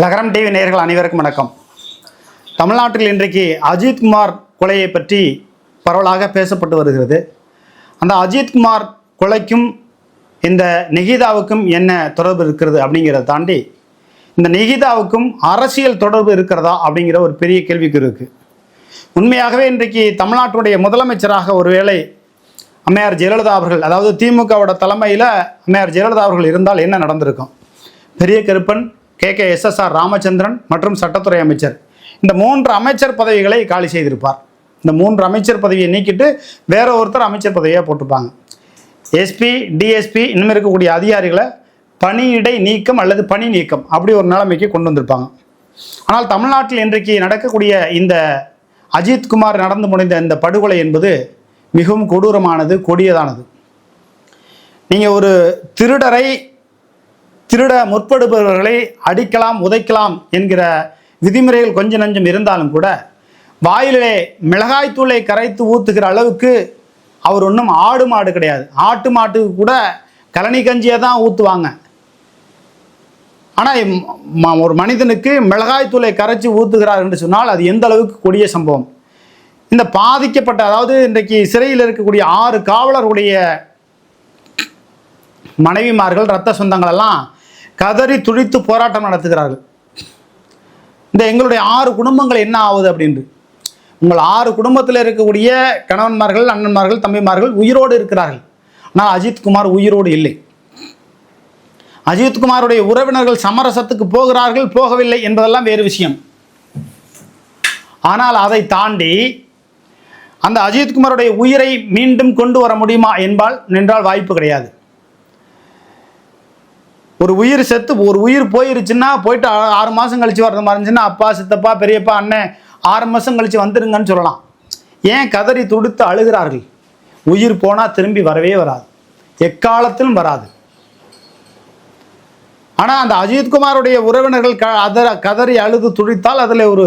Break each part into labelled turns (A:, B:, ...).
A: லகரம் டிவி நேர்கள் அனைவருக்கும் வணக்கம். தமிழ்நாட்டில் இன்றைக்கு அஜித்குமார் கொலையை பற்றி பரவலாக பேசப்பட்டு வருகிறது. அந்த அஜித்குமார் கொலைக்கும் இந்த நிகிதாவுக்கும் என்ன தொடர்பு இருக்கிறது அப்படிங்கிறத தாண்டி இந்த நிகிதாவுக்கும் அரசியல் தொடர்பு இருக்கிறதா அப்படிங்கிற ஒரு பெரிய கேள்விக்கு இருக்குது உண்மையாகவே இன்றைக்கு தமிழ்நாட்டுடைய முதலமைச்சராக ஒருவேளை அம்மையார் ஜெயலலிதா அவர்கள் அதாவது திமுகவோட தலைமையில் அம்மையார் ஜெயலலிதா அவர்கள் இருந்தால் என்ன நடந்திருக்கும்? Periya Karuppan K K SSR Ramachandran மற்றும் சட்டத்துறை அமைச்சர். இந்த மூன்று அமைச்சர் பதவிகளை காலி செய்திருப்பார். இந்த மூன்று அமைச்சர் பதவியை நீக்கிட்டு வேற ஒருத்தர் அமைச்சர் பதவியாக போட்டிருப்பாங்க. எஸ்பி டிஎஸ்பி இன்னும் இருக்கக்கூடிய அதிகாரிகளை பணியிடை நீக்கம் அல்லது பணி நீக்கம் அப்படி ஒரு நிலைமைக்கு கொண்டு வந்திருப்பாங்க. ஆனால் தமிழ்நாட்டில் இன்றைக்கு நடக்கக்கூடிய இந்த அஜித்குமார் நடந்து முடிந்த இந்த படுகொலை என்பது மிகவும் கொடூரமானது கொடியதானது. நீங்கள் ஒரு திருடரை திருட முற்படுபவர்களை அடிக்கலாம் உதைக்கலாம் என்கிற விதிமுறைகள் கொஞ்சம் நஞ்சம் இருந்தாலும் கூட வாயிலே மிளகாய்த்தூளை கரைத்து ஊத்துகிற அளவுக்கு அவர் ஒன்றும் ஆடு மாடு கிடையாது. ஆட்டு மாட்டுக்கு கூட கழனி கஞ்சியை தான் ஊற்றுவாங்க ஆனால் ஒரு மனிதனுக்கு மிளகாய்த்தூளை கரைச்சி ஊற்றுகிறார் என்று சொன்னால் அது எந்த அளவுக்கு கொடிய சம்பவம்? இந்த பாதிக்கப்பட்ட அதாவது இன்றைக்கு சிறையில் இருக்கக்கூடிய ஆறு காவலருடைய மனைவிமார்கள் இரத்த சொந்தங்கள் எல்லாம் கதறி துடித்து போராட்டம் நடத்துகிறார்கள். இந்த எங்களுடைய ஆறு குடும்பங்கள் என்ன ஆகுது அப்படின்ட்டு உங்கள் ஆறு குடும்பத்தில் இருக்கக்கூடிய கணவன்மார்கள் அண்ணன்மார்கள் தம்பிமார்கள் உயிரோடு இருக்கிறார்கள். ஆனால் அஜித்குமார் உயிரோடு இல்லை. அஜித்குமாருடைய உறவினர்கள் சமரசத்துக்கு போகிறார்கள் போகவில்லை என்பதெல்லாம் வேறு விஷயம். ஆனால் அதை தாண்டி அந்த அஜித்குமாருடைய உயிரை மீண்டும் கொண்டு வர முடியுமா என்பால் நின்றால் வாய்ப்பு கிடையாது. ஒரு உயிர் செத்து ஒரு உயிர் போயிருச்சுன்னா போயிட்டு ஆறு மாதம் கழிச்சு வர்றது மாதிரி இருந்துச்சுன்னா அப்பா சித்தப்பா பெரியப்பா அண்ணன் ஆறு மாதம் கழிச்சு வந்துருங்கன்னு சொல்லலாம். ஏன் கதறி துடுத்து அழுகிறார்கள்? உயிர் போனால் திரும்பி வரவே வராது. எக்காலத்திலும் வராது. ஆனால் அந்த அஜித்குமாருடைய உறவினர்கள் க அதர கதறி அழுது துடித்தால் அதில் ஒரு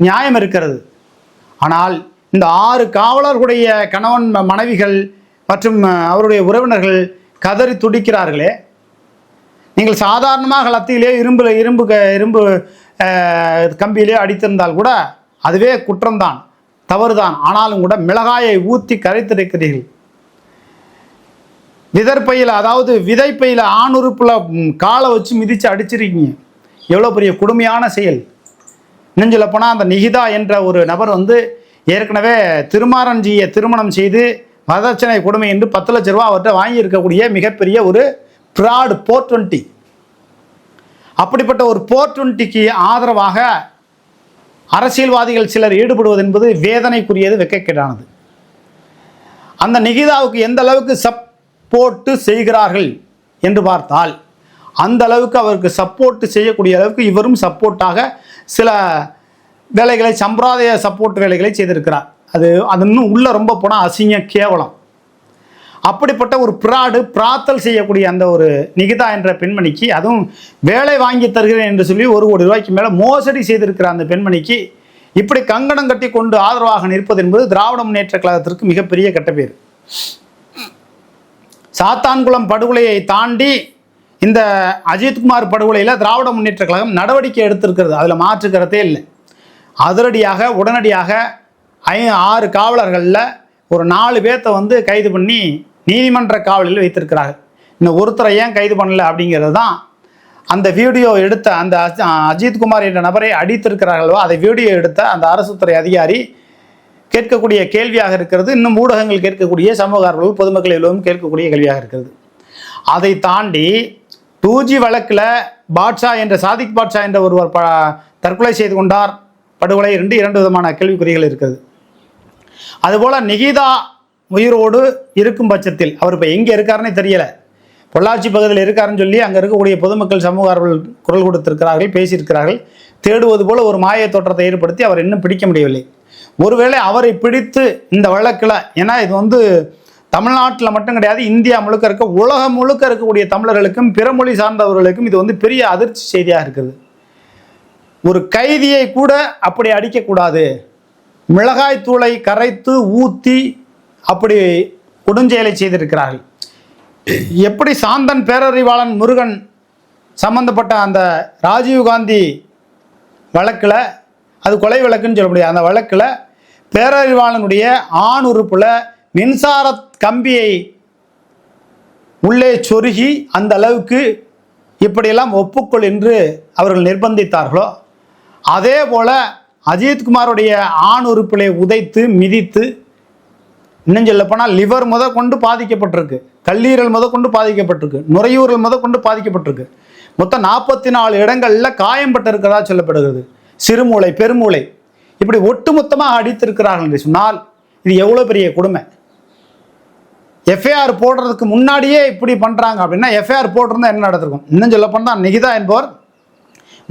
A: நியாயம் இருக்கிறது. ஆனால் இந்த ஆறு காவலர்களுடைய கணவன் மனைவிகள் மற்றும் அவருடைய உறவினர்கள் கதறி துடிக்கிறார்களே நீங்கள் சாதாரணமாக லத்தியிலே இரும்பில் இரும்பு க- இரும்பு கம்பியிலே அடித்திருந்தால் கூட அதுவே குற்றம்தான் தவறுதான். ஆனாலும் கூட மிளகாயை ஊற்றி கரைத்திருக்கிறீர்கள். விதற்பையில் அதாவது விதைப்பையில் ஆணுறுப்பில் காலை வச்சு மிதித்து அடிச்சிருக்கீங்க. எவ்வளோ பெரிய கொடுமையான செயல். நெஞ்சில் போனால் அந்த நிகிதா என்ற ஒரு நபர் வந்து ஏற்கனவே திருமாரஞ்சியை திருமணம் செய்து வரதட்சணை கொடுமை என்று பத்து லட்ச ரூபா அவர்கிட்ட வாங்கியிருக்கக்கூடிய மிகப்பெரிய ஒரு ப்ராடு போர் டுவெண்ட்டி அப்படிப்பட்ட ஒரு போர் டுவெண்ட்டிக்கு ஆதரவாக அரசியல்வாதிகள் சிலர் ஈடுபடுவது என்பது வேதனைக்குரியது வெக்கக்கேடானது. அந்த நிகிதாவுக்கு எந்த அளவுக்கு சப்போர்ட்டு செய்கிறார்கள் என்று பார்த்தால் அந்த அளவுக்கு அவருக்கு சப்போர்ட் செய்யக்கூடிய அளவுக்கு இவரும் சப்போர்ட்டாக சில வேலைகளை சம்பிரதாய சப்போர்ட் வேலைகளை செய்திருக்கிறார். அது அது இன்னும் உள்ளே ரொம்ப போனால் அசிங்க கேவலம். அப்படிப்பட்ட ஒரு பிராடு பிராத்தல் செய்யக்கூடிய அந்த ஒரு நிகிதா என்ற பெண்மணிக்கு அதுவும் வேலை வாங்கி தருகிறேன் என்று சொல்லி ஒரு கோடி ரூபாய்க்கு மேலே மோசடி செய்திருக்கிற அந்த பெண்மணிக்கு இப்படி கங்கணம் கட்டி கொண்டு ஆதரவாக நிற்பது என்பது திராவிட முன்னேற்ற கழகத்திற்கு மிகப்பெரிய கெட்ட பேர். சாத்தான்குளம் படுகொலையை தாண்டி இந்த அஜித்குமார் படுகொலையில் திராவிட முன்னேற்ற கழகம் நடவடிக்கை எடுத்திருக்கிறது. அதில் மாற்றுக்கிறதே இல்லை. அதிரடியாக உடனடியாக ஐ ஆறு காவலர்களில் ஒரு நாலு பேர்த்த வந்து கைது பண்ணி நீதிமன்ற காவலில் வைத்திருக்கிறார்கள். இன்னும் ஒருத்தரை ஏன் கைது பண்ணல அப்படிங்கிறது தான் அந்த வீடியோ எடுத்த அந்த அஜித்குமார் என்ற நபரை அடித்திருக்கிறார்களோ அதை வீடியோ எடுத்த அந்த அரசு துறை அதிகாரி கேட்கக்கூடிய கேள்வியாக இருக்கிறது. இன்னும் ஊடகங்கள் கேட்கக்கூடிய சமூக ஆர்வலர்கள் பொதுமக்கள் எல்லோரும் கேட்கக்கூடிய கேள்வியாக இருக்கிறது. அதை தாண்டி டூ ஜி வழக்கில் பாட்ஷா என்ற சாதிக் பாட்ஷா என்ற ஒருவர் ப தற்கொலை செய்து கொண்டார். படுகொலை இரண்டு இரண்டு விதமான கேள்விக்குறிகள் இருக்கிறது. அதுபோல் நிகிதா உயிரோடு இருக்கும் பட்சத்தில் அவர் இப்போ எங்கே இருக்காருன்னே தெரியலை. பொள்ளாச்சி பகுதியில் இருக்காருன்னு சொல்லி அங்கே இருக்கக்கூடிய பொதுமக்கள் சமூக ஆர்வல் குரல் கொடுத்திருக்கிறார்கள் பேசியிருக்கிறார்கள். தேடுவது போல ஒரு மாய தோற்றத்தை ஏற்படுத்தி அவர் இன்னும் பிடிக்க முடியவில்லை. ஒருவேளை அவரை பிடித்து இந்த வழக்கில் ஏன்னா இது வந்து தமிழ்நாட்டில் மட்டும் கிடையாது இந்தியா முழுக்க இருக்க உலகம் முழுக்க இருக்கக்கூடிய தமிழர்களுக்கும் பிற மொழி சார்ந்தவர்களுக்கும் இது வந்து பெரிய அதிர்ச்சி செய்தியாக இருக்குது. ஒரு கைதியை கூட அப்படி அடிக்கக்கூடாது. மிளகாய் தூளை கரைத்து ஊற்றி அப்படி கொடுஞ்செயலை செய்திருக்கிறார்கள். எப்படி சாந்தன் பேரறிவாளன் முருகன் சம்பந்தப்பட்ட அந்த ராஜீவ்காந்தி வழக்கில் அது கொலை வழக்குன்னு சொல்ல முடியாது அந்த வழக்கில் பேரறிவாளனுடைய ஆண் உறுப்பில் மின்சார கம்பியை உள்ளே சொருகி அந்த அளவுக்கு இப்படியெல்லாம் ஒப்புக்கொள் என்று அவர்கள் நிர்பந்தித்தார்களோ அதே போல் அஜித்குமாருடைய ஆண் உறுப்பிலே உதைத்து மிதித்து இன்னும் சொல்லப்போனால் லிவர் முத கொண்டு பாதிக்கப்பட்டிருக்கு. கல்லீரல் முத கொண்டு பாதிக்கப்பட்டிருக்கு. நுரையீரல் முத கொண்டு பாதிக்கப்பட்டிருக்கு. மொத்தம் நாற்பத்தி நாலு இடங்களில் காயம்பட்டு இருக்கிறதா சொல்லப்படுகிறது. சிறுமூளை பெருமூளை. இப்படி ஒட்டுமொத்தமாக அடித்திருக்கிறார்கள் என்று சொன்னால் இது எவ்வளோ பெரிய கொடுமை? எஃப்ஐஆர் போடுறதுக்கு முன்னாடியே இப்படி பண்ணுறாங்க அப்படின்னா எஃப்ஐஆர் போட்டிருந்தா என்ன நடந்திருக்கும்? இன்னும் சொல்ல போனால் நிகிதா என்பவர்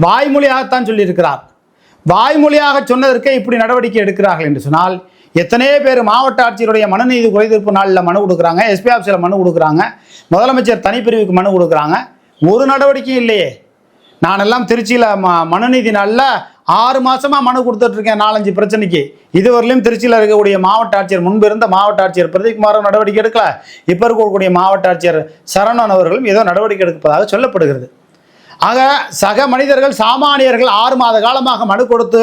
A: வாய்மொழியாகத்தான் சொல்லியிருக்கிறார். வாய்மொழியாக சொன்னதற்கே இப்படி நடவடிக்கை எடுக்கிறார்கள் என்று சொன்னால் எத்தனையோ பேர் மாவட்ட ஆட்சியருடைய மனுநீதி குறைதீர்ப்பு நாளில் மனு கொடுக்குறாங்க. எஸ்பி ஆஃபீஸில் மனு கொடுக்குறாங்க. முதலமைச்சர் தனிப்பிரிவுக்கு மனு கொடுக்குறாங்க. ஒரு நடவடிக்கையும் இல்லையே. நானெல்லாம் திருச்சியில் ம மனுநீதி நாளில் ஆறு மாதமாக மனு கொடுத்துட்ருக்கேன் நாலஞ்சு பிரச்சனைக்கு. இதுவரையிலும் திருச்சியில் இருக்கக்கூடிய மாவட்ட ஆட்சியர் முன்பு இருந்த மாவட்ட ஆட்சியர் பிரதீப்குமாரும் நடவடிக்கை எடுக்கல. இப்போ இருக்கக்கூடிய மாவட்ட ஆட்சியர் சரணன் அவர்களும் ஏதோ நடவடிக்கை எடுப்பதாக சொல்லப்படுகிறது. ஆக சக மனிதர்கள் சாமானியர்கள் ஆறு மாத காலமாக மனு கொடுத்து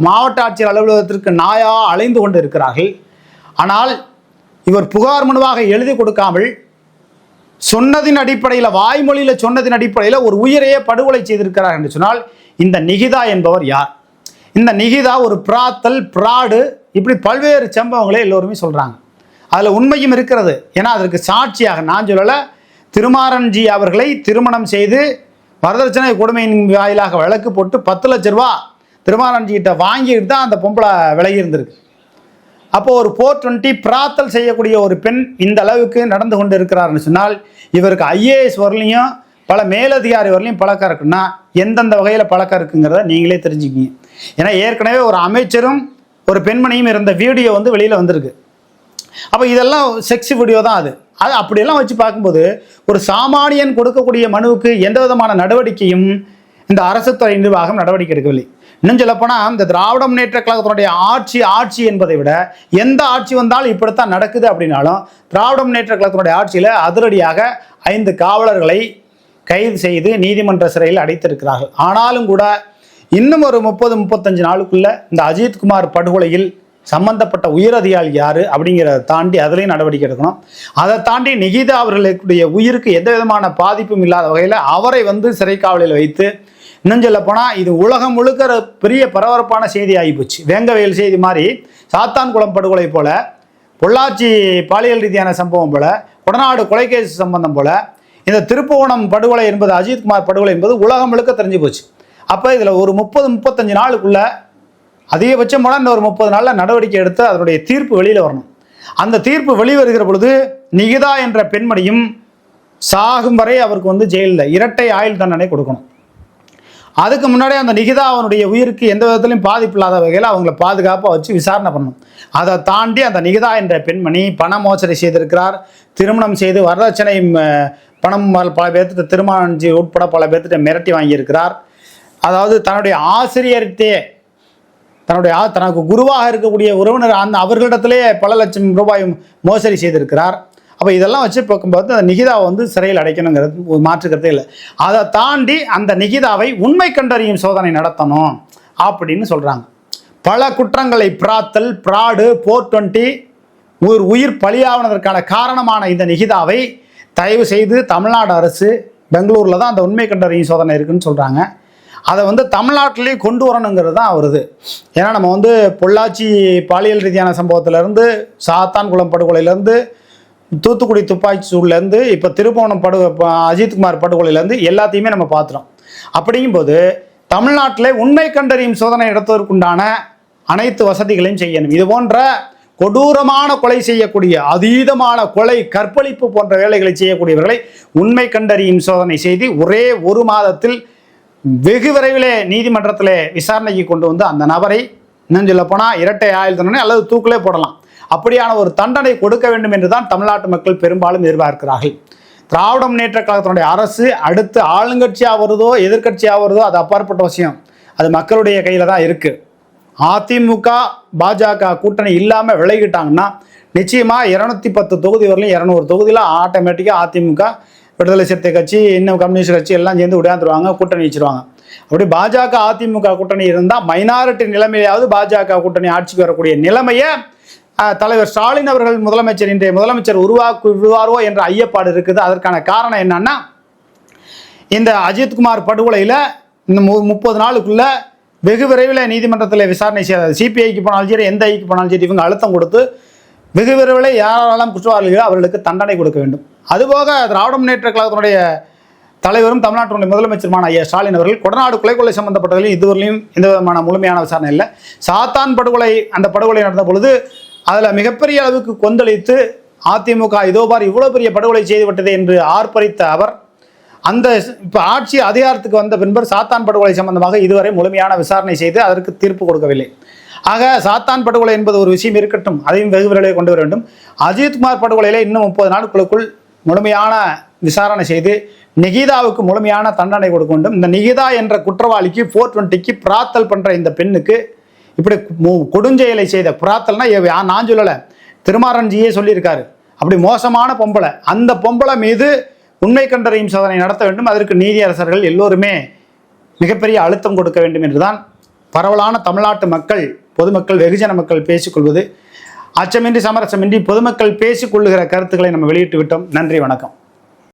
A: மாவட்ட ஆட்சியர் அலுவலகத்திற்கு நாயா அலைந்து கொண்டு இருக்கிறார்கள் ஆனால் இவர் புகார் மனுவாக எழுதி கொடுக்காமல் சொன்னதின் அடிப்படையில் வாய்மொழியில் சொன்னதின் அடிப்படையில் ஒரு உயிரையே படுகொலை செய்திருக்கிறார் என்று சொன்னால் இந்த நிகிதா என்பவர் யார்? இந்த நிகிதா ஒரு பிராத்தல் பிராடு இப்படி பல்வேறு சம்பவங்களை எல்லோருமே சொல்கிறாங்க அதில் உண்மையும் இருக்கிறது. ஏன்னா அதற்கு சாட்சியாக நான் சொல்லலை திருமாரன்ஜி அவர்களை திருமணம் செய்து வரதட்சணை கொடுமையின் வாயிலாக வழக்கு போட்டு பத்து லட்ச ரூபா திருமாலன்ஜிகிட்ட வாங்கிட்டு தான் அந்த பொம்பளை விலகி இருந்திருக்கு. அப்போ ஒரு ஃபோர் டுவெண்ட்டி பிராத்தல் செய்யக்கூடிய ஒரு பெண் இந்த அளவுக்கு நடந்து கொண்டு இருக்கிறாருன்னு சொன்னால் இவருக்கு ஐஏஎஸ் வரலையும் பல மேலதிகாரி வரலையும் பழக்கம் இருக்குன்னா எந்தெந்த வகையில் பழக்கம் இருக்குங்கிறத நீங்களே தெரிஞ்சுக்கிங்க. ஏன்னா ஏற்கனவே ஒரு அமைச்சரும் ஒரு பெண்மணியும் இருந்த வீடியோ வந்து வெளியில் வந்திருக்கு. அப்போ இதெல்லாம் செக்ஸ் வீடியோ தான் அது. அது அப்படியெல்லாம் வச்சு பார்க்கும்போது ஒரு சாமானியன் கொடுக்கக்கூடிய மனுவுக்கு எந்த விதமான நடவடிக்கையும் இந்த அரசு துறை நிர்வாகம் நடவடிக்கை எடுக்கவில்லை. இன்னும் சொல்லப்போனால் இந்த திராவிட முன்னேற்ற கழகத்தினுடைய ஆட்சி ஆட்சி என்பதை விட எந்த ஆட்சி வந்தாலும் இப்படித்தான் நடக்குது அப்படின்னாலும் திராவிட முன்னேற்ற கழகத்தினுடைய ஆட்சியில் அதிரடியாக ஐந்து காவலர்களை கைது செய்து நீதிமன்ற சிறையில் அடைத்திருக்கிறார்கள். ஆனாலும் கூட இன்னும் ஒரு முப்பது முப்பத்தஞ்சு நாளுக்குள்ள இந்த அஜித்குமார் படுகொலையில் சம்பந்தப்பட்ட உயரதிகாரி யாரு அப்படிங்கிறத தாண்டி அதுலேயும் நடவடிக்கை எடுக்கணும். அதை தாண்டி நிகிதா அவர்களுடைய உயிருக்கு எந்த விதமான பாதிப்பும் இல்லாத வகையில் அவரை வந்து சிறை காவலில் வைத்து இன்னும் சொல்ல போனால் இது உலகம் முழுக்க ஒரு பெரிய பரபரப்பான செய்தி ஆகிப்போச்சு வேங்கவயல் செய்தி மாதிரி சாத்தான்குளம் படுகொலை போல பொள்ளாச்சி பாலியல் ரீதியான சம்பவம் போல கொடநாடு கொலைகேஸ் சம்பந்தம் போல இந்த திருப்புவனம் படுகொலை என்பது அஜித்குமார் படுகொலை என்பது உலகம் முழுக்க தெரிஞ்சு போச்சு. அப்போ இதில் ஒரு முப்பது முப்பத்தஞ்சு நாளுக்குள்ள அதிகபட்சம் போனால் இந்த ஒரு முப்பது நாளில் நடவடிக்கை எடுத்து அதனுடைய தீர்ப்பு வெளியில் வரணும். அந்த தீர்ப்பு வெளிவருகிற பொழுது நிகிதா என்ற பெண்மணியும் சாகும் வரை அவருக்கு வந்து ஜெயிலில் இரட்டை ஆயுள் தண்டனை கொடுக்கணும். அதுக்கு முன்னாடி அந்த நிகிதா அவனுடைய உயிருக்கு எந்த விதத்திலையும் பாதிப்பு இல்லாத வகையில் அவங்கள பாதுகாப்பாக வச்சு விசாரணை பண்ணணும். அதை தாண்டி அந்த நிகிதா என்ற பெண்மணி பண மோசடி செய்திருக்கிறார். திருமணம் செய்து வரதட்சணை பணம் பல- பேர்த்திட்ட திருமணம் செய்~ உட்பட பல பேர்த்திட்ட மிரட்டி வாங்கியிருக்கிறார். அதாவது தன்னுடைய ஆசிரியர்கிட்டே தன்னுடைய தனக்கு குருவாக இருக்கக்கூடிய உறவினர் அந்த அவர்களிடத்திலே பல லட்சம் ரூபாய் மோசடி செய்திருக்கிறார். அப்போ இதெல்லாம் வச்சு பார்க்கும்போது அந்த நிகிதாவை வந்து சிறையில் அடைக்கணுங்கிறது ஒரு மாற்றுக்கிறதே இல்லை. அதை தாண்டி அந்த நிகிதாவை உண்மை கண்டறியும் சோதனை நடத்தணும் அப்படின்னு சொல்கிறாங்க பல குற்றங்களை பிராத்தல் பிராடு போர் டுவெண்ட்டி ஒரு உயிர் பலியாவனதற்கான காரணமான இந்த நிகிதாவை தயவு செய்து தமிழ்நாடு அரசு பெங்களூரில் தான் அந்த உண்மை கண்டறியும் சோதனை இருக்குன்னு சொல்கிறாங்க அதை வந்து தமிழ்நாட்டிலேயே கொண்டு வரணுங்கிறது தான் வருது ஏன்னா நம்ம வந்து பொள்ளாச்சி பாலியல் ரீதியான சம்பவத்திலேருந்து சாத்தான்குளம் படுகொலையிலேருந்து தூத்துக்குடி துப்பாக்கி சூட்லேருந்து இப்போ திருப்போணம் படு ப- அஜித்குமார் படுகொலையிலேருந்து எல்லாத்தையுமே நம்ம பார்த்துறோம் அப்படிங்கும்போது தமிழ்நாட்டில் உண்மை கண்டறியும் சோதனை நடத்துவதற்குண்டான அனைத்து வசதிகளையும் செய்யணும் இது போன்ற கொடூரமான கொலை செய்யக்கூடிய அதீதமான கொலை கற்பழிப்பு போன்ற வேலைகளை செய்யக்கூடியவர்களை உண்மை கண்டறியும் சோதனை செய்து ஒரே ஒரு மாதத்தில் வெகு விரைவிலே நீதிமன்றத்தில் விசாரணைக்கு கொண்டு வந்து அந்த நபரை இன்னும் சொல்ல போனால் இரட்டை ஆயுள் தண்டனை அல்லது தூக்கிலே போடலாம். அப்படியான ஒரு தண்டனை கொடுக்க வேண்டும் என்று தான் தமிழ்நாட்டு மக்கள் பெரும்பாலும் எதிர்பார்க்கிறார்கள். திராவிட முன்னேற்ற கழகத்தினுடைய அரசு அடுத்து ஆளுங்கட்சியாக வருதோ எதிர்க்கட்சியாக வருதோ அது அப்பாற்பட்ட விஷயம். அது மக்களுடைய கையில் தான் இருக்குது அதிமுக பாஜக கூட்டணி இல்லாமல் விலகிட்டாங்கன்னா நிச்சயமாக இரநூத்தி பத்து தொகுதி வரலையும் இரநூறு தொகுதியில் ஆட்டோமேட்டிக்காக அதிமுக விடுதலை சிறுத்தை கட்சி இன்னும் கம்யூனிஸ்ட் கட்சி எல்லாம் சேர்ந்து உடையாந்துருவாங்க கூட்டணி வச்சுருவாங்க. அப்படி பாஜக அதிமுக கூட்டணி இருந்தால் மைனாரிட்டி நிலைமையாவது பாஜக கூட்டணி ஆட்சிக்கு வரக்கூடிய நிலைமையை தலைவர் ஸ்டாலின் அவர்கள் முதலமைச்சர் இன்றைய முதலமைச்சர் உருவாக்கு விடுவாரோ என்ற ஐயப்பாடு இருக்குது. அதற்கான காரணம் என்னன்னா இந்த அஜித்குமார் படுகொலையில் இந்த மு முப்பது நாளுக்குள்ள வெகு விரைவில் நீதிமன்றத்தில் விசாரணை செய்ய சிபிஐக்கு போனாலும் சரி எந்த ஐக்கு போனாலும் சரி இவங்க அழுத்தம் கொடுத்து வெகு விரைவில் யாரெல்லாம் குற்றவாளிகளோ அவர்களுக்கு தண்டனை கொடுக்க வேண்டும். அதுபோக திராவிட முன்னேற்ற கழகத்தினுடைய தலைவரும் தமிழ்நாட்டினுடைய முதலமைச்சருமான ஐயா ஸ்டாலின் அவர்கள் கொடநாடு கொலை கொலை சம்பந்தப்பட்டதிலும் இதுவரையிலும் எந்த விதமான முழுமையான விசாரணை இல்லை. சாத்தான் படுகொலை அந்த படுகொலை நடந்த பொழுது அதில் மிகப்பெரிய அளவுக்கு கொந்தளித்து அதிமுக இதோ பார் இவ்வளோ பெரிய படுகொலை செய்துவிட்டது என்று ஆர்ப்பரித்த அவர் அந்த இப்போ ஆட்சி அதிகாரத்துக்கு வந்த பின்பர் சாத்தான் படுகொலை சம்பந்தமாக இதுவரை முழுமையான விசாரணை செய்து அதற்கு தீர்ப்பு கொடுக்கவில்லை. ஆக சாத்தான் படுகொலை என்பது ஒரு விஷயம் இருக்கட்டும் அதையும் வெகு விரைவில் கொண்டு வர வேண்டும். அஜித்குமார் படுகொலையில் இன்னும் முப்பது நாட்களுக்குள் முழுமையான விசாரணை செய்து நிகிதாவுக்கு முழுமையான தண்டனை கொடுக்க வேண்டும். இந்த நிகிதா என்ற குற்றவாளிக்கு ஃபோர் டுவெண்ட்டிக்கு பிராத்தல் பண்ணுற இந்த பெண்ணுக்கு இப்படி மு- கொடுஞ்செயலை செய்த புறாத்தல்னா நான் சொல்லலை. திருமாரன்ஜியே சொல்லியிருக்காரு. அப்படி மோசமான பொம்பளை. அந்த பொம்பளை மீது உண்மை கண்டறியும் சோதனை நடத்த வேண்டும். அதற்கு நீதியரசர்கள் எல்லோருமே மிகப்பெரிய அழுத்தம் கொடுக்க வேண்டும் என்றுதான் பரவலான தமிழ்நாட்டு மக்கள் பொதுமக்கள் வெகுஜன மக்கள் பேசிக்கொள்வது அச்சமின்றி சமரசமின்றி பொதுமக்கள் பேசிக்கொள்ளுகிற கருத்துக்களை நம்ம வெளியிட்டு விட்டோம். நன்றி வணக்கம்.